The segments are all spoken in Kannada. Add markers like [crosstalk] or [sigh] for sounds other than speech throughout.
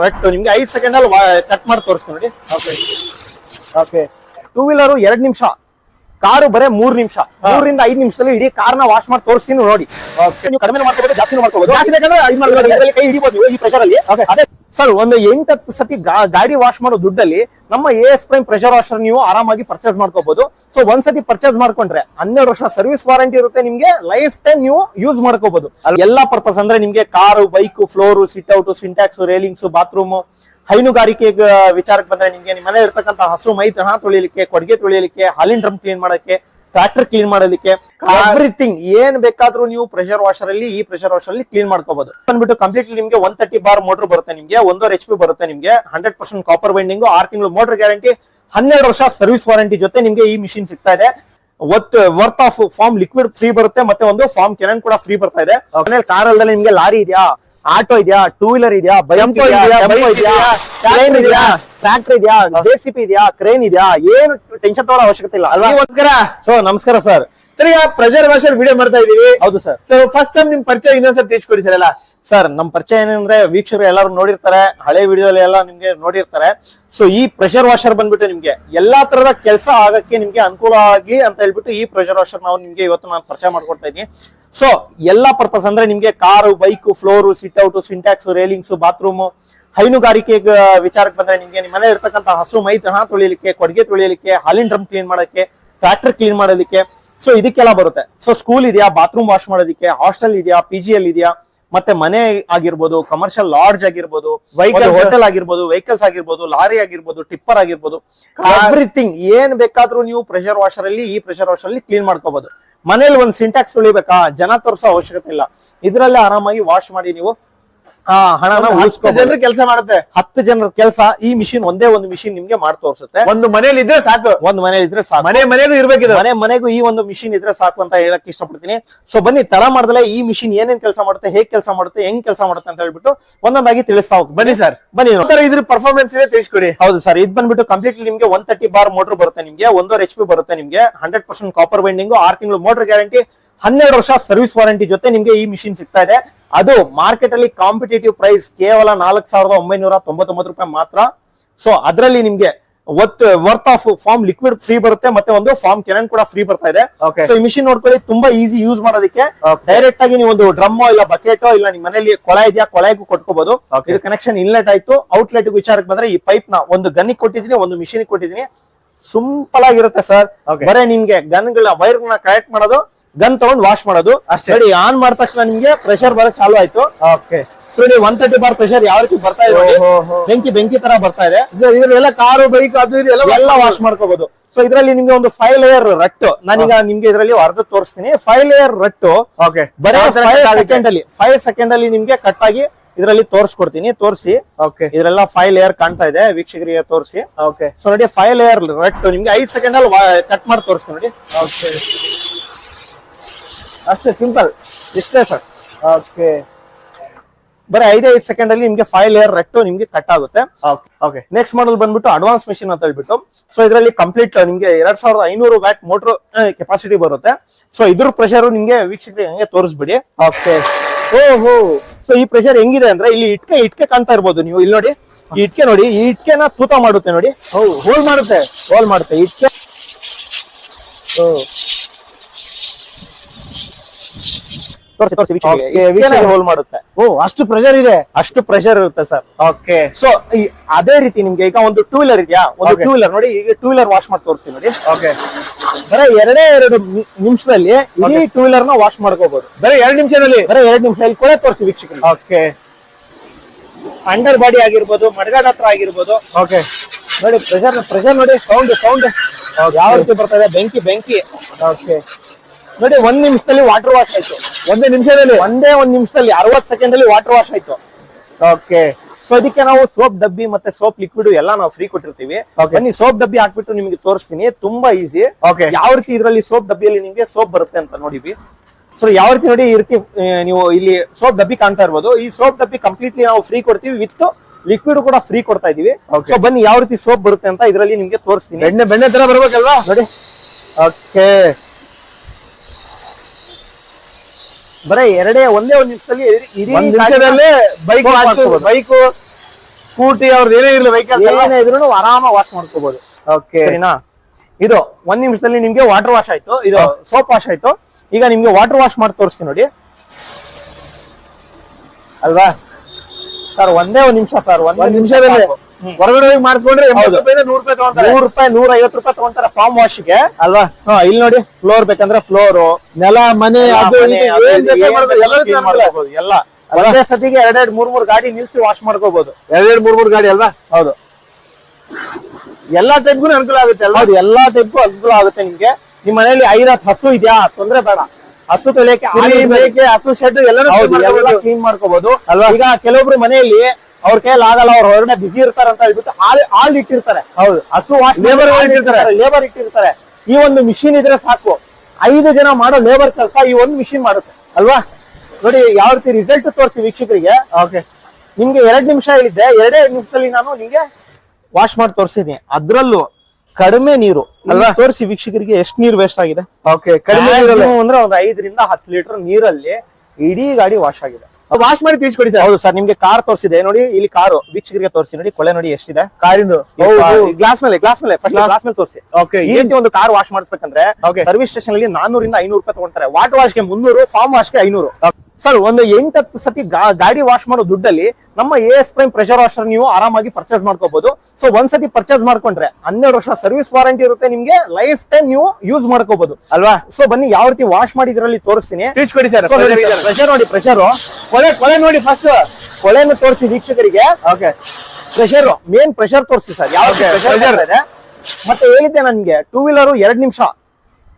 ಬಟ್ ನಿಮ್ಗೆ ಐದು ಸೆಕೆಂಡ್ ಅಲ್ಲಿ ಕಟ್ ಮಾಡಿ ತೋರಿಸ್ತೀನಿ ನೋಡಿ. ಓಕೆ ಓಕೆ ಟೂ ವೀಲರು ಎರಡು ನಿಮಿಷ. ಕಾರು ಬರೇ ಮೂರ್ ನಿಮಿಷ. ಮೂರರಿಂದ ಐದ್ ನಿಮಿಷದಲ್ಲಿ ಇಡೀ ನ ವಾಶ್ ಮಾಡಿ ತೋರಿಸ್ತೀನಿ ನೋಡಿ. ನೀವು ಕಡಿಮೆ ಮಾಡ್ಕೋಬಹುದು ಜಾಸ್ತಿ ಮಾಡ್ಕೋಬಹುದು ಕೈ ಈ ಪ್ರೆಷರ್ ಅಲ್ಲಿ. ಅದೇ ಸರ್ ಒಂದು ಎಂಟತ್ತು ಸತಿ ಗಾಡಿ ವಾಶ್ ಮಾಡೋ ದುಡ್ಡಲ್ಲಿ ನಮ್ಮ A S prime pressure washer ನೀವು ಆರಾಮಾಗಿ ಪರ್ಚೇಸ್ ಮಾಡ್ಕೋಬಹುದು ಸೊ ಒಂದ್ಸತಿ ಪರ್ಚೇಸ್ ಮಾಡ್ಕೊಂಡ್ರೆ ಹನ್ನೆರಡು ವರ್ಷ ಸರ್ವಿಸ್ ವಾರಂಟಿ ಇರುತ್ತೆ ನಿಮ್ಗೆ ಲೈಫ್ ಟೈಮ್ ನೀವು ಯೂಸ್ ಮಾಡ್ಕೋಬಹುದು ಎಲ್ಲಾ ಪರ್ಪಸ್ ಅಂದ್ರೆ ನಿಮ್ಗೆ car bike floor sit out Sintex railings bathroom ಹೈನುಗಾರಿಕೆ ವಿಚಾರಕ್ಕೆ ಬಂದ್ರೆ ನಿಮ್ಗೆ ನಿಮ್ಮ ಮನೆ ಇರ್ತಕ್ಕಂಥ ಹಸು ಮೈ ದನ ತೊಳಿಲಿಕ್ಕೆ ಕೊಡುಗೆ ತೊಳಿಲಿಕ್ಕೆ ಹಾಲಿನ ಡ್ರಮ್ ಕ್ಲೀನ್ ಮಾಡಕ್ಕೆ ಟ್ರಾಕ್ಟರ್ ಕ್ಲೀನ್ ಮಾಡೋದಕ್ಕೆ ಎವ್ರಿಥಿಂಗ್ ಏನ್ ಬೇಕಾದ್ರೂ ನೀವು ಪ್ರೆಷರ್ ವಾಷರ್ ಅಲ್ಲಿ ಈ ಪ್ರೆಷರ್ ವಾಷರ್ ಅಲ್ಲಿ ಕ್ಲೀನ್ ಮಾಡ್ಕೋಬಹುದು ಬಂದ್ಬಿಟ್ಟು ಕಂಪ್ಲೀಟ್ಲಿ ನಿಮ್ಗೆ ಒನ್ ತರ್ಟಿ ಬಾರ್ ಮೋಟರ್ ಬರುತ್ತೆ ನಿಮಗೆ ಒಂದೂವರೆ ಎಚ್ ಪಿ ಬರುತ್ತೆ ನಿಮ್ಗೆ ಹಂಡ್ರೆಡ್ ಪರ್ಸೆಂಟ್ ಕಾಪರ್ ಬೈಂಡಿಂಗ್ ಆರ್ ತಿಂಗಳು ಮೋಟರ್ ಗ್ಯಾರಂಟಿ ಹನ್ನೆರಡು ವರ್ಷ ಸರ್ವಿಸ್ ವಾರಂಟಿ ಜೊತೆ ನಿಮ್ಗೆ ಈ ಮಿಷಿನ್ ಸಿಗ್ತಾ ಇದೆ. ಒತ್ worth of foam liquid free ಬರುತ್ತೆ ಮತ್ತೆ ಒಂದು ಫಾರ್ಮ್ ಕೆನನ್ ಕೂಡ ಫ್ರೀ ಬರ್ತಾ ಇದೆ. ಆಮೇಲೆ ಕಾರ್ ಅಲ್ಲದೆ ನಿಮ್ಗೆ ಲಾರಿ ಇದೆಯಾ? ಆಟೋ ಇದೆಯಾ? ಟೂ ವೀಲರ್ ಇದೆಯಾ? ಬೈಕ್ ಇದೆಯಾ? ಟ್ರೈನ್ ಇದೆಯಾ? ಟ್ರಾಕ್ಟರ್ ಇದೆಯಾ? ಜೆಸಿಪಿ ಇದೆಯಾ? ಕ್ರೇನ್ ಇದೆಯಾ? ಏನು ಟೆನ್ಷನ್ ತಗೊಳ್ಳೋ ಅವಶ್ಯಕತೆ ಇಲ್ಲ ಅಲ್ವಾ? ಸೊ ನಮಸ್ಕಾರ ಸರ್ ಸರ್ ಈಗ ಪ್ರೆಷರ್ ವಾಷರ್ ವಿಡಿಯೋ ಮಾಡ್ತಾ ಇದೀವಿ ಹೌದು ಸರ್. ಸೊ ಫಸ್ಟ್ ಟೈಮ್ ನಿಮ್ ಪರಿಚಯ ಇನ್ನೊಂದ್ಸರಿ ತಿಳಿಸ್ಕೊಡಿ ಸರ್ ಎಲ್ಲ. ಸರ್ ನಮ್ ಪರಿಚಯ ಏನಂದ್ರೆ ವೀಕ್ಷಕರು ಎಲ್ಲರೂ ನೋಡಿರ್ತಾರೆ ಹಳೆ ವಿಡಿಯೋದಲ್ಲಿ ಎಲ್ಲ ನಿಮ್ಗೆ ನೋಡಿರ್ತಾರೆ. ಸೊ ಈ ಪ್ರೆಷರ್ ವಾಷರ್ ಬಂದ್ಬಿಟ್ಟು ನಿಮ್ಗೆ ಎಲ್ಲಾ ತರದ ಕೆಲಸ ಆಗಕ್ಕೆ ನಿಮ್ಗೆ ಅನುಕೂಲ ಆಗಿ ಅಂತ ಹೇಳ್ಬಿಟ್ಟು ಈ ಪ್ರೆಷರ್ ವಾಷರ್ ನಾವು ನಿಮ್ಗೆ ಇವತ್ತು ನಾನು ಪರಿಚಯ ಮಾಡ್ಕೊಡ್ತಾ ಇದೀನಿ ಸೊ ಎಲ್ಲಾ ಪರ್ಪಸ್ ಅಂದ್ರೆ ನಿಮ್ಗೆ car bike floor sit out Sintex railings bathroom ಹೈನುಗಾರಿಕೆ ವಿಚಾರಕ್ಕೆ ಬಂದ್ರೆ ನಿಮ್ಗೆ ನಿಮ್ಮ ಮನೆ ಇರ್ತಕ್ಕಂಥ ಹಸು ಮೈ ದನ ತೊಳಿಲಿಕ್ಕೆ ಕೊಡುಗೆ ತೊಳಿಲಿಕ್ಕೆ ಹಾಲಿನ ಡ್ರಮ್ ಕ್ಲೀನ್ ಮಾಡಕ್ಕೆ ಟ್ರಾಕ್ಟರ್ ಕ್ಲೀನ್ ಮಾಡೋದಕ್ಕೆ ಸೊ ಇದಕ್ಕೆಲ್ಲ ಬರುತ್ತೆ. ಸೊ ಸ್ಕೂಲ್ ಇದೆಯಾ? ಬಾತ್ರೂಮ್ ವಾಶ್ ಮಾಡೋದಕ್ಕೆ? ಹಾಸ್ಟೆಲ್ ಇದೆಯಾ? ಪಿ ಜಿ ಎಲ್ ಇದೆಯಾ? ಮತ್ತೆ ಮನೆ ಆಗಿರ್ಬೋದು ಕಮರ್ಷಿಯಲ್ ಲಾಡ್ಜ್ ಆಗಿರ್ಬೋದು ವೆಹಿಕಲ್ ಹೋಟೆಲ್ ಆಗಿರ್ಬೋದು ವೆಹಿಕಲ್ಸ್ ಆಗಿರ್ಬೋದು ಲಾರಿ ಆಗಿರ್ಬೋದು ಟಿಪ್ಪರ್ ಆಗಿರ್ಬೋದು. ಎವ್ರಿಥಿಂಗ್ ಏನ್ ಬೇಕಾದ್ರೂ ನೀವು ಪ್ರೆಷರ್ ವಾಷರ್ ಅಲ್ಲಿ ಈ ಪ್ರೆಷರ್ ವಾಷರ್ ಅಲ್ಲಿ ಕ್ಲೀನ್ ಮಾಡ್ಕೋಬಹುದು ಮನೇಲಿ ಒಂದ್ ಸಿಂಟ್ಯಾಕ್ಸ್ ತೊಳಿಬೇಕಾ ಜನ ತೋರಿಸೋ ಅವಶ್ಯಕತೆ ಇಲ್ಲ. ಇದ್ರಲ್ಲೇ ಆರಾಮಾಗಿ ವಾಶ್ ಮಾಡಿ ನೀವು ಹಣನ ಜನರು ಕೆಲಸ ಮಾಡುತ್ತೆ. ಹತ್ತು ಜನರ ಕೆಲಸ ಈ ಮಿಷಿನ್ ಒಂದೇ ಒಂದು ಮಿಷಿನ್ ನಿಮ್ಗೆ ಮಾಡಿ ತೋರಿಸುತ್ತೆ ಒಂದು ಮನೇಲಿ ಇದ್ರೆ ಸಾಕು. ಒಂದು ಮನೇಲಿ ಇದ್ರೆ ಸಾಕು. ಮನೆ ಮನೆಗೂ ಇರ್ಬೇಕಿದೆ. ಮನೆ ಮನೆಗೂ ಈ ಒಂದು ಮಿಷಿನ್ ಇದ್ರೆ ಸಾಕು ಅಂತ ಹೇಳಕ್ ಇಷ್ಟಪಡ್ತೀನಿ. ಸೊ ಬನ್ನಿ ತಡ ಮಾಡ್ದಲೆ ಈ ಮಿಷಿನ್ ಏನೇನ್ ಕೆಲಸ ಮಾಡುತ್ತೆ ಹೇಗ್ ಕೆಲಸ ಮಾಡುತ್ತೆ ಹೆಂಗ್ ಕೆಲಸ ಮಾಡುತ್ತೆ ಅಂತ ಹೇಳ್ಬಿಟ್ಟು ಒಂದೊಂದಾಗಿ ತಿಳಿಸ್ತಾ ಬನ್ನಿ ಸರ್. ಬನ್ನಿ ತರ ಇದ್ರ ಪರ್ಫಾರ್ಮೆನ್ಸ್ ಇದೆ ತಿಳಿಸ್ಕೊಡಿ. ಹೌದು ಸರ್ ಇದು ಬಂದ್ಬಿಟ್ಟು ಕಂಪ್ಲೀಟ್ಲಿ ನಿಮ್ಗೆ ಒನ್ ತರ್ಟಿ ಬಾರ್ ಮೋಟರ್ ಬರುತ್ತೆ ನಿಮ್ಗೆ ಒಂದೂವರೆ ಎಚ್ ಪಿ ಬರುತ್ತೆ ನಿಮ್ಗೆ ಹಂಡ್ರೆಡ್ ಪರ್ಸೆಂಟ್ ಕಾಪರ್ ಬೈಂಡಿಂಗ್ ಆರ್ ತಿಂಗಳು ಮೋಟರ್ ಗ್ಯಾರಂಟಿ ಹನ್ನೆರಡು ವರ್ಷ ಸರ್ವಿಸ್ ವಾರಂಟಿ ಜೊತೆ ನಿಮ್ಗೆ ಈ ಮಿಷಿನ್ ಸಿಗ್ತಾ ಇದೆ. ಅದು ಮಾರ್ಕೆಟ್ ಅಲ್ಲಿ ಕಾಂಪಿಟೇಟಿವ್ ಪ್ರೈಸ್ ಕೇವಲ ನಾಲ್ಕು ಸಾವಿರದ ಒಂಬೈನೂರ ತೊಂಬತ್ತೊಂಬತ್ತು ರೂಪಾಯಿ ಮಾತ್ರ. ಸೊ ಅದರಲ್ಲಿ ನಿಮ್ಗೆ worth of foam liquid free ಬರುತ್ತೆ ಮತ್ತೆ ಒಂದು ಫಾರ್ಮ್ ಕೆನನ್ ಕೂಡ ಫ್ರೀ ಬರ್ತಾ ಇದೆ. ಸೊ ಈ ಮಿಷಿನ್ ನೋಡ್ಕೊಳ್ಳಿ ತುಂಬಾ ಈಸಿ ಯೂಸ್ ಮಾಡೋದಕ್ಕೆ. ಡೈರೆಕ್ಟ್ ಆಗಿ ನೀವು ಒಂದು ಡ್ರಮ್ ಇಲ್ಲ ಬಕೆಟೋ ಇಲ್ಲ ನಿಮ್ಮ ಮನೆಯಲ್ಲಿ ಕೊಳ ಇದೆಯಾ ಕೊಳಗೂ ಕೊಟ್ಕೋಬಹುದು ಇದು ಕನೆಕ್ಷನ್ ಇನ್ಲೆಟ್ ಆಯ್ತು. ಔಟ್ಲೆಟ್ ವಿಚಾರಕ್ಕೆ ಬಂದ್ರೆ ಈ ಪೈಪ್ನ ಒಂದು ಗನ್ನಿಗೆ ಕೊಟ್ಟಿದೀನಿ ಒಂದು ಮಿಷಿನ್ ಕೊಟ್ಟಿದೀನಿ ಸಿಂಪಲ್ ಆಗಿರುತ್ತೆ ಸರ್. ಬರೇ ನಿಮ್ಗೆ ಗನ್ಗಳ ವೈರ್ನ ಕನೆಕ್ಟ್ ಮಾಡೋದು ಗನ್ ತಗೊಂಡ್ ವಾಶ್ ಮಾಡೋದು. ಅಷ್ಟೇ. ನೋಡಿ ಆನ್ ಮಾಡಿದ ತಕ್ಷಣ ನಿಮ್ಗೆ ಪ್ರೆಷರ್ ಬರಕ್ ಚಾಲು ಆಯ್ತು. ಓಕೆ ನೋಡಿ ಒನ್ ತರ್ಟಿ ಬಾರ್ ಪ್ರೆಷರ್ ಯಾವ ರೀತಿ ಬರ್ತಾ ಇದೆ. ಬೆಂಕಿ ಬೆಂಕಿ ತರ ಬರ್ತಾ ಇದೆ. ಇದ್ರೆಲ್ಲ ಕಾರು ಬೈಕ್ ಅದು ಇದು ಎಲ್ಲ ವಾಶ್ ಮಾಡ್ಕೋಬಹುದು ಸೊ ಇದರಲ್ಲಿ ನಿಮ್ಗೆ ಒಂದು ಫೈವ್ ಲೇಯರ್ ರಟ್ಟು. ನಾನೀಗ ನಿಮ್ಗೆ ಇದರಲ್ಲಿ ಅರ್ಧ ತೋರಿಸ್ತೀನಿ. ಫೈವ್ ಲೇಯರ್ ರಟ್ಟು. ಓಕೆ ಬರೀ ಸೆಕೆಂಡ್ ಅಲ್ಲಿ ಫೈವ್ ಸೆಕೆಂಡ್ ಅಲ್ಲಿ ನಿಮ್ಗೆ ಕಟ್ ಆಗಿ ಇದರಲ್ಲಿ ತೋರಿಸ್ಕೊಡ್ತೀನಿ. ತೋರಿಸಿ. ಓಕೆ ಇದರೆಲ್ಲ ಫೈವ್ ಲೇಯರ್ ಕಾಣ್ತಾ ಇದೆ. ವೀಕ್ಷಕರಿಗೆ ತೋರಿಸಿ. ಓಕೆ ಸೊ ನೋಡಿ ಫೈವ್ ಲೇಯರ್ ರಟ್ಟು. ನಿಮ್ಗೆ ಐದು ಸೆಕೆಂಡ್ ಅಲ್ಲಿ ಕಟ್ ಮಾಡಿ ತೋರಿಸ್ತೀನಿ ನೋಡಿ. ಓಕೆ ಅಷ್ಟೇ ಸಿಂಪಲ್ ಇಷ್ಟೇ ಸರ್. ಓಕೆ ಬರೀ ಐದೇ ಐದು ಸೆಕೆಂಡ್ ಅಲ್ಲಿ ನಿಮ್ಗೆ ಫೈವ್ ಲೇಯರ್ ರೆಕ್ಟ್ ನಿಮ್ಗೆ ಕಟ್ ಆಗುತ್ತೆ. ಓಕೆ ಓಕೆ ನೆಕ್ಸ್ಟ್ ಮಾಡಲ್ ಬಂದ್ಬಿಟ್ಟು ಅಡ್ವಾನ್ಸ್ ಮೆಷಿನ್ ಅಂತ ಹೇಳ್ಬಿಟ್ಟು. ಸೊ ಇದರಲ್ಲಿ ಕಂಪ್ಲೀಟ್ ನಿಮ್ಗೆ ಎರಡ್ ಸಾವಿರದ ಐನೂರು ವ್ಯಾಟ್ ಮೋಟರ್ ಕೆಪಾಸಿಟಿ ಬರುತ್ತೆ. ಸೊ ಇದ್ರ ಪ್ರೆಷರ್ ನಿಮಗೆ ವೀಕ್ಷಕರಿಗೆ ಹಂಗೆ ತೋರಿಸ್ಬಿಡಿ. ಓಕೆ ಓಹೋ. ಸೊ ಈ ಪ್ರೆಷರ್ ಹೆಂಗಿದೆ ಅಂದ್ರೆ ಇಲ್ಲಿ ಇಟ್ಕೆ ಇಟ್ಕೆ ಕಾಣ್ತಾ ಇರ್ಬೋದು ನೀವು. ಇಲ್ಲಿ ನೋಡಿ. ಈ ಇಟ್ಕೆ ನೋಡಿ. ಈ ಇಟ್ಕೆನ ತೂತ ಮಾಡುತ್ತೆ ನೋಡಿ. ಹೋಲ್ ಮಾಡುತ್ತೆ. ಹೋಲ್ ಮಾಡುತ್ತೆ. ಇಟ್ಕೆ. ತೋರಿಸಿ ತೋರಿಸಿ Okay, ಹೋಲ್ ಮಾಡುತ್ತೆ. ಓ ಅಷ್ಟು ಪ್ರೆಷರ್ ಇದೆ. ಅಷ್ಟು ಪ್ರೆಷರ್ ಇರುತ್ತೆ ಸರ್ ಓಕೆ ಸೊ ಅದೇ ರೀತಿ ನಿಮ್ಗೆ ಈಗ ಒಂದು ಟೂ ವೀಲರ್ ಇದೆಯಾ? ಒಂದು ಟೂ ವೀಲರ್ ನೋಡಿ ಈಗ ಟೂ ವೀಲರ್ ವಾಶ್ ಮಾಡಿ ತೋರಿಸ್ತೀನಿ ನೋಡಿ. ಓಕೆ ಬರೀ ಎರಡೇ ಎರಡು ನಿಮಿಷದಲ್ಲಿ ಇಡೀ ಟೂ ವೀಲರ್ನ ವಾಶ್ ಮಾಡ್ಕೋಬಹುದು ಬರೀ ಎರಡು ನಿಮಿಷದಲ್ಲಿ? ಬರೀ ಎರಡು ನಿಮಿಷದಲ್ಲಿ ಕೊಳೆ ತೋರಿಸಿ ವೀಕ್ಷಕರಿಗೆ. ಓಕೆ ಅಂಡರ್ ಬಾಡಿ ಆಗಿರ್ಬೋದು ಮಡಗಾಡ ಹತ್ರ ಆಗಿರ್ಬೋದು. ಓಕೆ ನೋಡಿ ಪ್ರೆಷರ್ ಪ್ರೆಷರ್ ನೋಡಿ ಸೌಂಡ್ ಸೌಂಡ್ ಯಾವ ರೀತಿ ಬರ್ತದೆ? ಬೆಂಕಿ ಬೆಂಕಿ. ಓಕೆ ನೋಡಿ ಒಂದ್ ನಿಮಿಷದಲ್ಲಿ ವಾಟರ್ ವಾಶ್ ಆಯ್ತು. ಒಂದೇ ನಿಮಿಷದಲ್ಲಿ. ಒಂದೇ ಒಂದ್ ನಿಮಿಷದಲ್ಲಿ ಅರವತ್ ಸೆಕೆಂಡ್ ಅಲ್ಲಿ ವಾಟರ್ ವಾಶ್ ಆಯ್ತು. ಓಕೆ ಸೊ ಇದಕ್ಕೆ ನಾವು ಸೋಪ್ ಡಬ್ಬಿ ಮತ್ತೆ ಸೋಪ್ ಲಿಕ್ವಿಡ್ ಎಲ್ಲ ನಾವು ಫ್ರೀ ಕೊಟ್ಟಿರ್ತೀವಿ. ಬನ್ನಿ ಸೋಪ್ ಡಬ್ಬಿ ಹಾಕ್ಬಿಟ್ಟು ನಿಮಗೆ ತೋರಿಸ್ತೀನಿ. ತುಂಬಾ ಈಸಿ ಓಕೆ ಯಾವ ರೀತಿ ಇದರಲ್ಲಿ ಸೋಪ್ ಡಬ್ಬಿಯಲ್ಲಿ ನಿಮಗೆ ಸೋಪ್ ಬರುತ್ತೆ ಅಂತ ನೋಡಿವಿ ಸೊ ಯಾವ ರೀತಿ ನೋಡಿ ಈ ರೀತಿ ನೀವು ಇಲ್ಲಿ ಸೋಪ್ ಡಬ್ಬಿ ಕಾಣ್ತಾ ಇರ್ಬೋದು. ಈ ಸೋಪ್ ಡಬ್ಬಿ ಕಂಪ್ಲೀಟ್ಲಿ ನಾವು ಫ್ರೀ ಕೊಡ್ತೀವಿ. ವಿತ್ ಲಿಕ್ವಿಡ್ ಕೂಡ ಫ್ರೀ ಕೊಡ್ತಾ ಇದೀವಿ. ಸೊ ಬನ್ನಿ ಯಾವ ರೀತಿ ಸೋಪ್ ಬರುತ್ತೆ ಅಂತ ಇದರಲ್ಲಿ ನಿಮ್ಗೆ ತೋರಿಸ್ತೀನಿ. ಬೆಣ್ಣೆ ಬೆಣ್ಣೆ ತರ ಬರ್ಬೇಕಲ್ವಾ? ನೋಡಿ. ಓಕೆ ಬರೀ ಎರಡೇ ಒಂದೇ ಒಂದ್ ನಿಮಿಷದಲ್ಲಿ ಇಡೀ- ನಿಮಿಷದಲ್ಲಿ ಬೈಕ್. ಬೈಕ್ ಸ್ಕೂಟಿ ಅವ್ರದ್ದು ಏನೇ ಇರಲಿ ವೆಹಿಕಲ್ ಏನೇ ಇದ್ರು ಆರಾಮ ವಾಶ್ ಮಾಡ್ಕೋಬಹುದು ಓಕೆ ಸರಿನಾ? ಇದು ಒಂದ್ ನಿಮಿಷದಲ್ಲಿ ನಿಮ್ಗೆ ವಾಟರ್ ವಾಶ್ ಆಯ್ತು. ಇದು ಸೋಪ್ ವಾಶ್ ಆಯ್ತು. ಈಗ ನಿಮ್ಗೆ ವಾಟರ್ ವಾಶ್ ಮಾಡಿ ತೋರಿಸ್ತೀನಿ ನೋಡಿ. ಅಲ್ವಾ? ಸರ್ ಒಂದೇ ಒಂದ್ ನಿಮಿಷ ಸರ್ ಒಂದ್ ಒಂದ್ ನಿಮಿಷದಲ್ಲಿ ಹೊರಗಡೆ ಹೋಗಿ ಮಾಡಿಸ್ಕೊಂಡ್ರೆ. ನೂರು ರೂಪಾಯಿ ನೂರ್ ರೂಪಾಯಿ ನೂರ ಐವತ್ತು ರೂಪಾಯಿ ತಗೊಂತಾರೆ ಫಾರ್ಮ್ ವಾಶ್ಗೆ. ಅಲ್ವಾ? ಹಾ ಇಲ್ಲಿ ನೋಡಿ ಫ್ಲೋರ್ ಬೇಕಂದ್ರೆ ಫ್ಲೋರ್ ನೆಲ ಮನೆ ಅದು. ಎಲ್ಲ. ಒಂದೇ ಸತಿಗೆ ಎರಡೆರಡು ಮೂರ್ ಮೂರ್ ಗಾಡಿ ನಿಲ್ಸಿ ವಾಶ್ ಮಾಡ್ಕೋಬಹುದು ಎರಡೆರಡು ಮೂರ್ ಮೂರ್ ಗಾಡಿ ಅಲ್ವಾ? ಹೌದು. ಎಲ್ಲಾ ಟೈಪ್ಗೂ ಅನುಕೂಲ ಆಗುತ್ತೆ ಅಲ್ವಾ? ಹೌದು ಎಲ್ಲಾ ಟೈಪ್ಗೂ ಅನುಕೂಲ ಆಗುತ್ತೆ ನಿಮ್ಗೆ. ನಿಮ್ ಮನೆಯಲ್ಲಿ ಐದತ್ತು ಹಸು ಇದೆಯಾ? ತೊಂದ್ರೆ ಬೇಡ. ಹಸು ತೊಳೆಯಕ್ಕೆ ಹಸು ಶೆಡ್ ಎಲ್ಲ ಕ್ಲೀನ್ ಮಾಡ್ಕೋಬಹುದು ಅಲ್ವಾ? ಈಗ ಕೆಲವೊಬ್ರು ಮನೆಯಲ್ಲಿ ಅವ್ರ ಕೈಯಲ್ಲಿ ಆಗಲ್ಲ ಅವ್ರ ಹೊರಗಡೆ ಬಿಸಿ ಇರ್ತಾರೆ ಅಂತ ಹೇಳ್ಬಿಟ್ಟು ಹಾಲು ಹಾಲ್ ಇಟ್ಟಿರ್ತಾರೆ. ಹೌದು. ಹಸು ವಾಶ್ ಲೇಬರ್ ಇಟ್ಟಿರ್ತಾರೆ. ಲೇಬರ್ ಇಟ್ಟಿರ್ತಾರೆ. ಈ ಒಂದು ಮಿಷಿನ್ ಇದ್ರೆ ಸಾಕು. ಐದು ಜನ ಮಾಡೋ ಲೇಬರ್ ಕೆಲಸ ಈ ಒಂದು ಮಿಷಿನ್ ಮಾಡುತ್ತೆ. ಅಲ್ವಾ? ನೋಡಿ ಯಾವ ರೀತಿ ರಿಸಲ್ಟ್ ತೋರಿಸಿ ವೀಕ್ಷಕರಿಗೆ. ಓಕೆ ನಿಮ್ಗೆ ಎರಡ್ ನಿಮಿಷ ಹೇಳಿದ್ದೆ. ಎರಡೇ ನಿಮಿಷದಲ್ಲಿ ನಾನು ನಿಮ್ಗೆ ವಾಶ್ ಮಾಡಿ ತೋರಿಸಿದೀನಿ. ಅದ್ರಲ್ಲೂ ಕಡಿಮೆ ನೀರು. ಅಲ್ವಾ? ತೋರಿಸಿ ವೀಕ್ಷಕರಿಗೆ ಎಷ್ಟು ನೀರು ವೇಸ್ಟ್ ಆಗಿದೆ. ಓಕೆ ಕಡಿಮೆ ಅಂದ್ರೆ ಒಂದು ಐದರಿಂದ ಹತ್ತು ಲೀಟರ್ ನೀರಲ್ಲಿ ಇಡೀ ಗಾಡಿ ವಾಶ್ ಆಗಿದೆ. ವಾಶ್ ಮಾಡಿ ತಿಳಿಸ್ಕೊಡಿ ಸರ್. ಹೌದು ಸರ್ ನಿಮ್ಗೆ ಕಾರ್ ತೋರಿಸಿದೆ. ನೋಡಿ ಇಲ್ಲಿ ಕಾರು ವೀಕ್ಷಕರಿಗೆ ತೋರಿಸಿ. ನೋಡಿ ಕೊಳೆ ನೋಡಿ ಎಷ್ಟಿದೆ. ಕಾರಿಂದು. ಗ್ಲಾಸ್ ಮೇಲೆ ಗ್ಲಾಸ್ ಮೇಲೆ. ಫಸ್ಟ್ ಗ್ಲಾಸ್ ಮೇಲೆ ತೋರಿಸಿ. ಓಕೆ ಈ ರೀತಿ ಒಂದು ಕಾರ್ ವಾಶ್ ಮಾಡಿಸ್ಬೇಕಂದ್ರೆ. ಸರ್ವಿಸ್ ಸ್ಟೇಷನ್ ಅಲ್ಲಿ ನಾನೂರಿಂದ ಐನೂರು ರೂಪಾಯಿ ತಗೊಂತಾರೆ. ವಾಟರ್ ವಾಶ್ಗೆ ಮುನ್ನೂರು ಫಾರ್ಮ್ ವಾಶ್ಗೆ ಐನೂರು. ಸರ್ ಒಂದು ಎಂಟತ್ತು ಸತಿ ಗಾಡಿ ವಾಶ್ ಮಾಡೋ ದುಡ್ಡಲ್ಲಿ ನಮ್ಮ A S prime pressure washer ನೀವು ಆರಾಮಾಗಿ ಪರ್ಚೇಸ್ ಮಾಡ್ಕೋಬಹುದು ಸೊ ಒಂದ್ ಸತಿ ಪರ್ಚೇಸ್ ಮಾಡ್ಕೊಂಡ್ರೆ ಹನ್ನೆರಡು ವರ್ಷ ಸರ್ವಿಸ್ ವಾರಂಟಿ ಇರುತ್ತೆ ನಿಮ್ಗೆ ಲೈಫ್ ಟೈಮ್ ನೀವು ಯೂಸ್ ಮಾಡ್ಕೋಬಹುದು ಅಲ್ವಾ? ಸೊ ಬನ್ನಿ ಯಾವ ರೀತಿ ವಾಶ್ ಮಾಡಿದ್ರಲ್ಲಿ ತೋರಿಸ್ತೀನಿ. ತಿಳಿಸ್ಕೊಡಿ ಸರ್. ಪ್ರೆಷರ್ ನೋಡಿ ಪ್ರೆಷರ್ ಕೊಲೆ ಕೊಳೆ ನೋಡಿ ಫಸ್ಟ್ ಕೊಳೆಯನ್ನು ತೋರಿಸಿ ವೀಕ್ಷಕರಿಗೆ. ಓಕೆ ಪ್ರೆಷರ್ ಮೇನ್ ಪ್ರೆಷರ್ ತೋರಿಸಿ ಸರ್ ಯಾವ ಪ್ರೆಷರ್ ಇದೆ? ಮತ್ತೆ ಹೇಳಿದ್ದೆ ನನ್ಗೆ ಟೂ ವೀಲರ್ ಎರಡ್ ನಿಮಿಷ.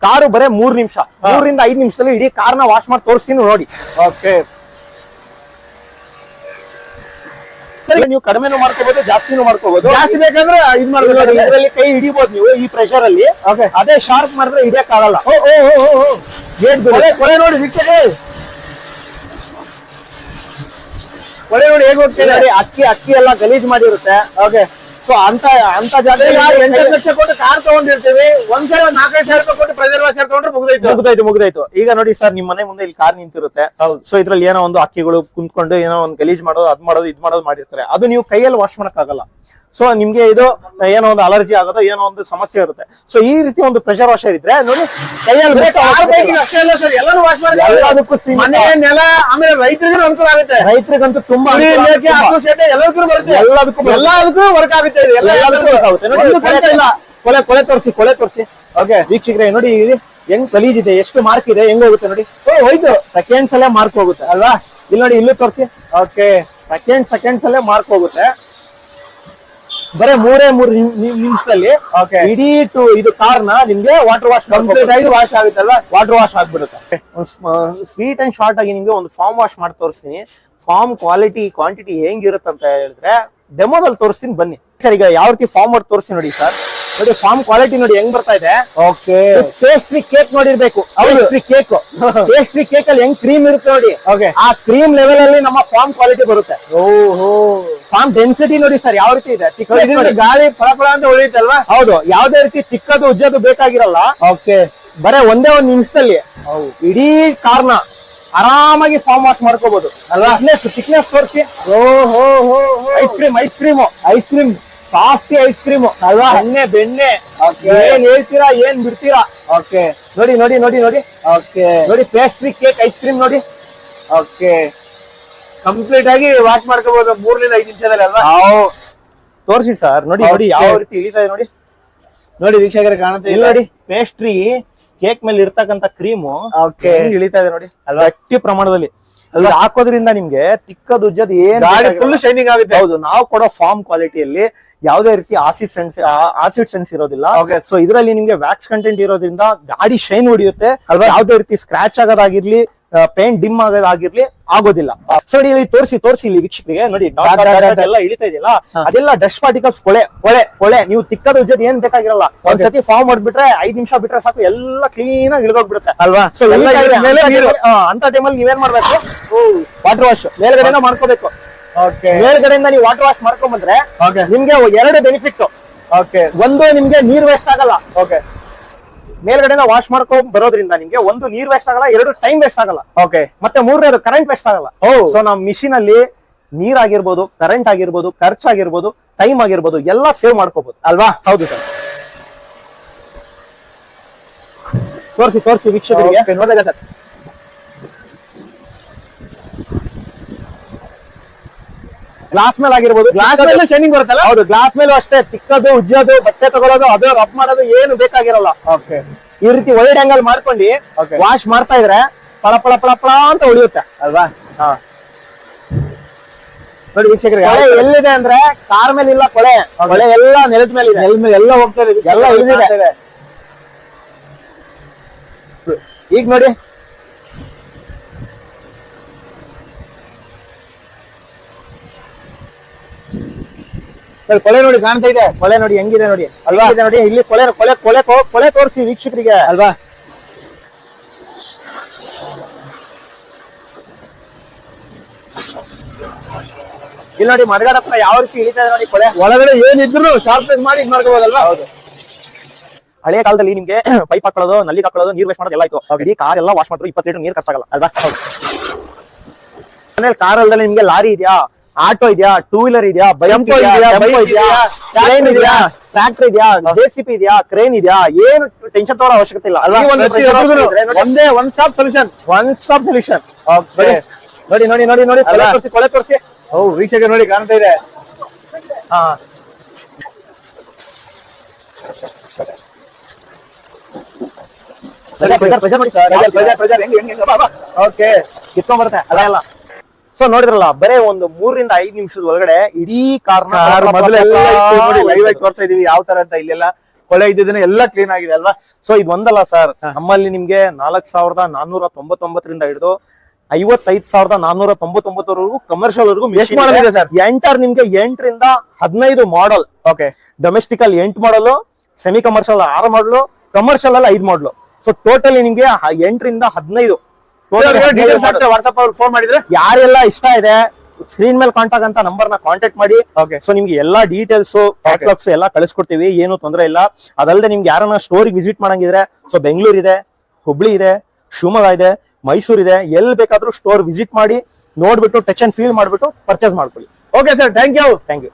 ಕಾರು ಬರೇ ಮೂರ್ ನಿಮಿಷ. ಮೂರರಿಂದ ಐದ್ ನಿಮಿಷದಲ್ಲಿ ಇಡೀ ನ ವಾಶ್ ಮಾಡಿ ತೋರಿಸ್ತೀನಿ ನೋಡಿ. ಓಕೆ ನೀವು ಕಡಿಮೆನು ಮಾಡ್ಕೋಬಹುದು ಜಾಸ್ತಿನೂ ಮಾಡ್ಕೋಬಹುದು ಜಾಸ್ತಿ ಬೇಕಂದ್ರೆ ಇದ್ ಮಾಡ್ಬೋದು ಇದರಲ್ಲಿ ಕೈ ಹಿಡಿಬಹುದು ನೀವು ಈ ಪ್ರೆಷರ್ ಅಲ್ಲಿ. ಓಕೆ ಅದೇ ಶಾರ್ಪ್ ಮಾಡಿದ್ರೆ ಹಿಡಿಯಕ್ ಆಗಲ್ಲ. ಓ ಓ ಓ ಓ, ನೋಡಿ ವೀಕ್ಷಕೇ ಕೊಲೆ ನೋಡಿ ಹೇಗೆ ಹೋಗ್ತೀರಿ? ನೋಡಿ ಅಕ್ಕಿ ಅಕ್ಕಿ ಎಲ್ಲ ಗಲೀಜ್ ಮಾಡಿರುತ್ತೆ. ಓಕೆ ಸೊ ಅಂತ ಅಂತ ಜಾಗದಲ್ಲಿ ಜಾಗ ಎಂಟತ್ತು ಲಕ್ಷ ಕೊಟ್ಟು ಕಾರ್ ತಗೊಂಡಿರ್ತೀವಿ. ಒಂದ್ಸಲ ಒಂದ್ ನಾಲ್ಕೈದು ಸಾವಿರ ರೂಪಾಯಿ ಕೊಟ್ಟು ಪ್ರೆಸರ್ ವಾಷರ್ ತಗೊಂಡ್ರೆ ಮುಗ್ದೈತು ಮುಗ್ದಾಯ್ತು ಮುಗ್ದಾಯ್ತು. ಈಗ ನೋಡಿ ಸರ್ ನಿಮ್ ಮನೆ ಮುಂದೆ ಇಲ್ಲಿ ಕಾರ್ ನಿಂತಿರುತ್ತೆ. ಹೌದು. ಸೊ ಇದ್ರಲ್ಲಿ ಏನೋ ಒಂದು ಅಕ್ಕಿಗಳು ಕುಂತ್ಕೊಂಡು ಏನೋ ಒಂದು ಗಲೀಜ್ ಮಾಡೋದು ಅದ್ ಮಾಡೋದು ಇದ್ ಮಾಡೋದು ಮಾಡಿರ್ತಾರೆ. ಅದು ನೀವು ಕೈಯಲ್ಲಿ ವಾಶ್ ಮಾಡಕ್ ಆಗಲ್ಲ ಸೊ ನಿಮ್ಗೆ ಇದು ಏನೋ ಒಂದು ಅಲರ್ಜಿ ಆಗೋದು ಏನೋ ಒಂದು ಸಮಸ್ಯೆ ಇರುತ್ತೆ. ಸೊ ಈ ರೀತಿ ಒಂದು ಪ್ರೆಷರ್ ವಾಷರ್ ಇದ್ರೆ ನೋಡಿ ಕೈಯಲ್ಲಿ ನೆಲ ಆಮೇಲೆ ರೈತರಿಗೂ ಅನುಕೂಲ ಆಗುತ್ತೆ. ರೈತರಿಗಂತೂ ತುಂಬಾ. ಎಲ್ಲದಕ್ಕೂ ವರ್ಕ್ ಆಗುತ್ತೆ ಆಗುತ್ತೆ. ಕೊಳೆ ಕೊಳೆ ತೋರಿಸಿ ಕೊಳೆ ತೋರಿಸಿ. ಓಕೆ ವೀಕ್ಷಕರೇ ನೋಡಿ ಹೆಂಗ್ ಕಲೀಜಿದೆ ಎಷ್ಟು ಮಾರ್ಕ್ ಇದೆ ಹೆಂಗ್ ಹೋಗುತ್ತೆ ನೋಡಿ. ಓ ಹೋಯ್ತು. ಸೆಕೆಂಡ್ಸ್ ಅಲ್ಲೇ ಮಾರ್ಕ್ ಹೋಗುತ್ತೆ ಅಲ್ವಾ? ಇಲ್ಲಿ ನೋಡಿ ಇಲ್ಲೂ ತೋರಿಸಿ. ಓಕೆ ಸೆಕೆಂಡ್ ಸೆಕೆಂಡ್ಸ್ ಅಲ್ಲೇ ಮಾರ್ಕ್ ಹೋಗುತ್ತೆ. ಬರೇ ಮೂರೇ ಮೂರು ನಿಮಿಷದಲ್ಲಿ. ಇಡೀ ಟು ಇದು ಕಾರ್ನ ನಿಮ್ಗೆ ವಾಟರ್ ವಾಶ್ ಕಂಪ್ಲೀಟ್ ಆಗಿ ವಾಶ್ ಆಗುತ್ತಲ್ಲ ವಾಟರ್ ವಾಶ್ ಆಗ್ಬಿಡುತ್ತೆ. ಸ್ವೀಟ್ ಅಂಡ್ ಶಾರ್ಟ್ ಆಗಿ ನಿಮ್ಗೆ ಒಂದು ಫಾರ್ಮ್ ವಾಶ್ ಮಾಡಿ ತೋರಿಸ್ತೀನಿ. ಫಾರ್ಮ್ ಕ್ವಾಲಿಟಿ ಕ್ವಾಂಟಿಟಿ ಹೆಂಗಿರುತ್ತೆ ಅಂತ ಹೇಳಿದ್ರೆ ಡೆಮೋದಲ್ಲಿ ತೋರಿಸ್ತೀನಿ ಬನ್ನಿ. ಸರ್ ಈಗ ಯಾವ ರೀತಿ ಫಾರ್ಮ್ ಮಾಡಿ ತೋರಿಸ್ತೀನಿ ನೋಡಿ ಸರ್. ನೋಡಿ ಫಾರ್ಮ್ ಕ್ವಾಲಿಟಿ ನೋಡಿ ಹೆಂಗ್ ಬರ್ತಾ ಇದೆ? ಓಕೆ ಪೇಸ್ಟ್ರಿ ಕೇಕ್ ನೋಡಿರ್ಬೇಕು. ಪೇಸ್ಟ್ರಿ ಕೇಕ್ ಪೇಸ್ಟ್ರಿ ಕೇಕ್ ಅಲ್ಲಿ ಹೆಂಗ್ ಕ್ರೀಮ್ ಇರುತ್ತೆ ನೋಡಿ. ಓಕೆ ಆ ಕ್ರೀಮ್ ಲೆವೆಲ್ ಅಲ್ಲಿ ನಮ್ಮ ಫಾರ್ಮ್ ಕ್ವಾಲಿಟಿ ಬರುತ್ತೆ. ಓಹೋ. ಫಾರ್ಮ್ ಡೆನ್ಸಿಟಿ ನೋಡಿ ಸರ್ ಯಾವ ರೀತಿ ಇದೆ? ಇದರಿಂದ ಗಾಳಿ ಫಳಫಳ ಫಳ ಅಂತ ಹೊಳಿಯುತ್ತಲ್ವಾ ಹೌದು. ಯಾವ್ದೇ ರೀತಿ ಚಿಕ್ಕದು ಉಜ್ಜೋದು ಬೇಕಾಗಿರಲ್ಲ. ಓಕೆ ಬರೇ ಒಂದೇ ಒಂದ್ ನಿಮಿಷದಲ್ಲಿ ಇಡೀ ಕಾರ್ನ ಆರಾಮಾಗಿ ಫಾರ್ಮ್ ವಾಶ್ ಮಾಡ್ಕೋಬಹುದು ಅಲ್ವಾ? ಚಿಕ್ನೆಸ್ ತೋರಿಸಿ. ಓಹೋ ಹೋ ice cream ice cream ice cream softy ice cream ಅಲ್ವಾ? ಎಣ್ಣೆ ಬೆಣ್ಣೆ. ಏನ್ ಹೇಳ್ತೀರಾ ಏನ್ ಬಿಡ್ತೀರಾ? ಓಕೆ ನೋಡಿ ನೋಡಿ ನೋಡಿ ನೋಡಿ. ಓಕೆ ನೋಡಿ ಪೇಸ್ಟ್ರಿ ಕೇಕ್ ಐಸ್ ಕ್ರೀಮ್ ನೋಡಿ. ಓಕೆ ಕಂಪ್ಲೀಟ್ ಆಗಿ ವಾಶ್ ಮಾಡ್ಕೋಬಹುದು ಮೂರರಿಂದ ಐದು ನಿಮಿಷದಲ್ಲಿ ಅಲ್ವಾ? ತೋರಿಸಿ ಸರ್ ನೋಡಿ ನೋಡಿ ಯಾವ ರೀತಿ ಇಳಿತಾ ಇದೆ ನೋಡಿ. ನೋಡಿ ವೀಕ್ಷಕರ ಕಾಣುತ್ತೆ ಇಲ್ಲ ನೋಡಿ. ಪೇಸ್ಟ್ರಿ ಕೇಕ್ ಮೇಲೆ ಇರ್ತಕ್ಕಂತ ಕ್ರೀಮು ಇಳಿತಾ ಇದೆ ನೋಡಿ. ಅಲ್ವಾ? ಅಟ್ಟಿ ಪ್ರಮಾಣದಲ್ಲಿ. ಇದು ಹಾಕೋದ್ರಿಂದ ನಿಮ್ಗೆ ತಿಕ್ಕದು ಉಜ್ಜದು ಏನ್ ಗಾಡಿ ಫುಲ್ ಶೈನಿಂಗ್ ಆಗುತ್ತೆ. ಹೌದು ನಾವು ಕೊಡೋ ಫಾರ್ಮ್ ಕ್ವಾಲಿಟಿಯಲ್ಲಿ ಯಾವುದೇ ರೀತಿ ಆಸಿಡ್ ಸೆನ್ಸ್ ಆಸಿಡ್ ಸೆನ್ಸ್ ಇರೋದಿಲ್ಲ. ಸೊ ಇದರಲ್ಲಿ ನಿಮ್ಗೆ ವ್ಯಾಕ್ಸ್ ಕಂಟೆಂಟ್ ಇರೋದ್ರಿಂದ ಗಾಡಿ ಶೈನ್ ಹೊಡಿಯುತ್ತೆ. ಯಾವುದೇ ರೀತಿ ಸ್ಕ್ರಾಚ್ ಆಗೋದಾಗಿರ್ಲಿ ಪೇಂಟ್ ಡಿಮ್ ಆಗೋದಾಗಿರ್ಲಿ ಆಗೋದಿಲ್ಲ. ಸರಿ ನೋಡಿ ಇಲ್ಲಿ ತೋರಿಸಿ ತೋರಿಸಿ ಇಲ್ಲಿ ವೀಕ್ಷಕರಿಗೆ ನೋಡಿ. ಎಲ್ಲ ಇಳಿತಾ ಇದೆಯಲ್ಲ ಅದೆಲ್ಲ ಡಸ್ಟ್ ಪಾರ್ಟಿಕಲ್ಸ್ ಕೊಳೆ ಕೊಳೆ ಕೊಳೆ. ನೀವು ತಿಕ್ಕದ ಜೊತೆ ಏನ್ ಬೇಕಾಗಿರಲ್ಲ. ಒಂದ್ಸತಿ ಫಾರ್ಮ್ ಮಾಡ್ಬಿಟ್ರೆ ಐದ್ ನಿಮಿಷ ಬಿಟ್ರೆ ಸಾಕು ಎಲ್ಲ ಕ್ಲೀನ್ ಆಗಿ ಇಳಿದೋಗ್ಬಿಡುತ್ತೆ. ಅಲ್ವಾ? ಸೊ ಅಂತ ಟೈಮಲ್ಲಿ ನೀವೇನ್ ಮಾಡ್ಬೇಕು? ವಾಟರ್ ವಾಶ್ ಮೇಲ್ಗಡೆನ ಮಾಡ್ಕೋಬೇಕು. ಓಕೆ ಮೇಲ್ಗಡೆಯಿಂದ ನೀವು ವಾಟರ್ ವಾಶ್ ಮಾಡ್ಕೊಂಡ್ ಬಂದ್ರೆ ಓಕೆ ನಿಮ್ಗೆ ಎರಡು ಬೆನಿಫಿಟ್ ಓಕೆ ಒಂದು ನಿಮ್ಗೆ ನೀರ್ ವೇಸ್ಟ್ ಆಗಲ್ಲ. ಓಕೆ ಮೇಲ್ಗಡೆಯಿಂದ ವಾಶ್ ಮಾಡ್ಕೊಂಡ್ ಬರೋದ್ರಿಂದ ನಿಮ್ಗೆ ಒಂದು ನೀರ್ ವೇಸ್ಟ್ ಆಗಲ್ಲ ಎರಡು ಟೈಮ್ ವೇಸ್ಟ್ ಆಗಲ್ಲ. ಓಕೆ ಮತ್ತೆ ಮೂರನೇದು ಕರೆಂಟ್ ವೇಸ್ಟ್ ಆಗಲ್ಲ. ಸೊ ನಾವು ಮಿಷಿನ್ ಅಲ್ಲಿ ನೀರ್ ಆಗಿರ್ಬೋದು ಕರೆಂಟ್ ಆಗಿರ್ಬೋದು ಖರ್ಚಾಗಿರ್ಬೋದು ಟೈಮ್ ಆಗಿರ್ಬೋದು ಎಲ್ಲ ಸೇವ್ ಮಾಡ್ಕೋಬಹುದು ಅಲ್ವಾ? ಹೌದು ಸರ್ ತೋರಿಸಿ ತೋರಿಸಿ ವೀಕ್ಷಕರಿಗೆ. ಸರ್ ಗ್ಲಾಸ್ ಮೇಲೆ ಆಗಿರ್ಬೋದು. ಗ್ಲಾಸ್ ಮೇಲೆ ಶೈನಿಂಗ್ ಬರುತ್ತಲ್ಲ? ಹೌದು ಗ್ಲಾಸ್ ಮೇಲೂ ಅಷ್ಟೇ. ತಿಕ್ಕದು ಉಜ್ಜೋದು ಬಟ್ಟೆ ತಗೊಳ್ಳೋದು ಅದೇ ರಬ್ ಮಾಡೋದು ಏನು ಬೇಕಾಗಿರಲ್ಲ. ಓಕೆ ಈ ರೀತಿ ವೈಡ್ ಆಂಗಲ್ ಮಾಡ್ಕೊಂಡು ವಾಶ್ ಮಾಡ್ತಾ ಇದ್ರೆ ಪಳ ಪಳ ಪಳ ಪಳ ಅಂತ ಉಳಿಯುತ್ತೆ. ಅಲ್ವಾ? ಹಾ. ನೋಡಿ ವೀಕ್ಷಕರಿಗೆ ಕೊಳೆ ಎಲ್ಲಿದೆ ಅಂದ್ರೆ ಕಾರ್ ಮೇಲೆ ಇಲ್ಲ ಕೊಳೆ. ಕೊಳೆ ಎಲ್ಲ ನೆಲದ ಮೇಲೆ ಇದೆ. ಎಲ್ಲ ಹೋಗ್ತಾ ಇದೆ ಎಲ್ಲ ಇಳಿದಿದೆ. ಇದೆ. ಈಗ ನೋಡಿ. ಸರ್, ಕೊಳೆ ನೋಡಿ ಕಾಣ್ತಾ ಇದೆ. ಕೊಳೆ ನೋಡಿ ಹೆಂಗಿದೆ ನೋಡಿ. ಅಲ್ವಾ? ಇದೆ ನೋಡಿ? ಇಲ್ಲಿ ಕೊಳೆ ಕೊಳೆ ಕೊಳೆ ಕೊಳೆ ತೋರಿಸಿ ವೀಕ್ಷಕರಿಗೆ. ಅಲ್ವಾ? ಇಲ್ಲಿ ನೋಡಿ ಮರಗಡ ಯಾವ ರೀತಿ ಇಳಿತಾ ಇದೆ ನೋಡಿ ಕೊಳೆ. ಒಳಗಡೆ ಏನಿದ್ರು ಶಾರ್ಪ್ನೆಸ್ ಮಾಡಿ ಇದ್ ಮಾಡ್ಕೋಬೋದಲ್ವಾ ಹೌದು. ಹಳೆ ಕಾಲದಲ್ಲಿ ನಿಮ್ಗೆ [clears throat] ಪೈಪ್ ಹಾಕೊಳ್ಳೋದು ನಲ್ಲಿ ಹಾಕೊಳ್ಳೋದು ನೀರ್ ವೇಸ್ಟ್ ಮಾಡೋದು ಎಲ್ಲ ಇತ್ತು. ಇಡೀ ಕಾರ್ ಎಲ್ಲ ವಾಶ್ ಮಾಡಿದ್ರು ಇಪ್ಪತ್ತು ಲೀಟರ್ ನೀರ್ ಖರ್ಚಾಗಲ್ಲ. ಅಲ್ವಾ? ಮನೇಲಿ ಕಾರ್ ಅಲ್ದಲ್ಲಿ ನಿಮ್ಗೆ ಲಾರಿ ಇದೆಯಾ? ಆಟೋ ಇದೆಯಾ? ಟೂ ವೀಲರ್ ಇದೆಯಾ? ಬೈಕ್ ಇದೆಯಾ? ಟ್ರೈನ್ ಇದೆಯಾ? ಟ್ರ್ಯಾಕ್ಟರ್ ಇದೆಯಾ? ಜೆಸಿಪಿ ಇದೆಯಾ? ಕ್ರೇನ್ ಇದೆಯಾ? ಏನು ಟೆನ್ಷನ್ ತಗೊಳ್ಳೋ ಅವಶ್ಯಕತೆ ಇಲ್ಲ ಅಲ್ವಾ? ಒಂದು one stop solution one stop solution ನೋಡಿ ನೋಡಿ ನೋಡಿ ನೋಡಿ? ತೋರಿಸಿ ಕೊಳೆ ತೋರಿಸಿ. ಓ ವೀಕ್ಷಕ ನೋಡಿ ಕಾಣ್ತಾ ಇದೆ. ಹಾ. ಓಕೆ ಕಿತ್ಕೊಂಡ್ ಬರುತ್ತೆ. ಅಲ್ಲ ಎಲ್ಲ ಸೊ ನೋಡಿದ್ರಲ್ಲ ಬರೇ ಒಂದು ಮೂರರಿಂದ ಐದ್ ನಿಮಿಷದ ಒಳಗಡೆ ಇಡೀ ಕಾರ್ ತೋರ್ಸ್ತಾ ಇದೀವಿ ಯಾವ ತರ ಅಂತ ಇಲ್ಲೆಲ್ಲ ಕೊಳೆ ಇದ್ದಿದ್ದೇನೆ ಎಲ್ಲ ಕ್ಲೀನ್ ಆಗಿದೆ ಅಲ್ವಾ? ಸೊ ಇದು ಒಂದಲ್ಲ ಸರ್ ನಮ್ಮಲ್ಲಿ ನಿಮ್ಗೆ ನಾಲ್ಕ್ ಸಾವಿರದ ನಾನೂರ ತೊಂಬತ್ತೊಂಬತ್ತರಿಂದ ಹಿಡಿದು ಐವತ್ತೈದ್ ಸಾವಿರದ ನಾನೂರ ತೊಂಬತ್ತೊಂಬತ್ತರವರೆಗೂ ಕಮರ್ಷಿಯಲ್ ವರೆಗೂ ಸರ್? ಎಂಟರ್ ನಿಮ್ಗೆ ಎಂಟರಿಂದ ಹದಿನೈದು ಮಾಡಲ್ ಓಕೆ ಡೊಮೆಸ್ಟಿಕ್ ಅಲ್ಲಿ ಎಂಟು ಮಾಡಲು ಸೆಮಿ ಕಮರ್ಷಿಯಲ್ ಆರು ಮಾಡಲು ಕಮರ್ಷಿಯಲ್ ಅಲ್ಲಿ ಐದು ಮಾಡಲು ಸೊ ಟೋಟಲಿ ನಿಮ್ಗೆ ಎಂಟರಿಂದ ಹದಿನೈದು ವಾಟ್ಸ್ಆಪ್ ಅವ್ರು ಫೋನ್ ಮಾಡಿದ್ರೆ? ಯಾರೆಲ್ಲ ಇಷ್ಟ ಇದೆ ಸ್ಕ್ರೀನ್ ಮೇಲೆ ಕಾಂಟ್ಯಾಕ್ಟ್ ಅಂತ ನಂಬರ್ನ ಕಾಂಟ್ಯಾಕ್ಟ್ ಮಾಡಿ. ಓಕೆ ಸೊ ನಿಮ್ಗೆ ಎಲ್ಲಾ ಡೀಟೇಲ್ಸ್ ಕ್ಯಾಟ್ಲಾಗ್ಸ್ ಎಲ್ಲ ಕಳಿಸ್ಕೊಡ್ತೀವಿ ಏನು ತೊಂದರೆ ಇಲ್ಲ. ಅದಲ್ಲದೆ ನಿಮ್ಗೆ ಯಾರನ್ನ ಸ್ಟೋರಿಗೆ ವಿಸಿಟ್ ಮಾಡಂಗಿದ್ರೆ ಸೊ ಬೆಂಗಳೂರು ಇದೆ ಹುಬ್ಳಿ ಇದೆ ಶಿವಮೊಗ್ಗ ಇದೆ ಮೈಸೂರು ಇದೆ ಎಲ್ಲಿ ಬೇಕಾದ್ರೂ ಸ್ಟೋರ್ ವಿಸಿಟ್ ಮಾಡಿ ನೋಡ್ಬಿಟ್ಟು ಟಚ್ ಅಂಡ್ ಫೀಲ್ ಮಾಡ್ಬಿಟ್ಟು ಪರ್ಚೇಸ್ ಮಾಡ್ಕೊಳ್ಳಿ. Okay sir thank you thank you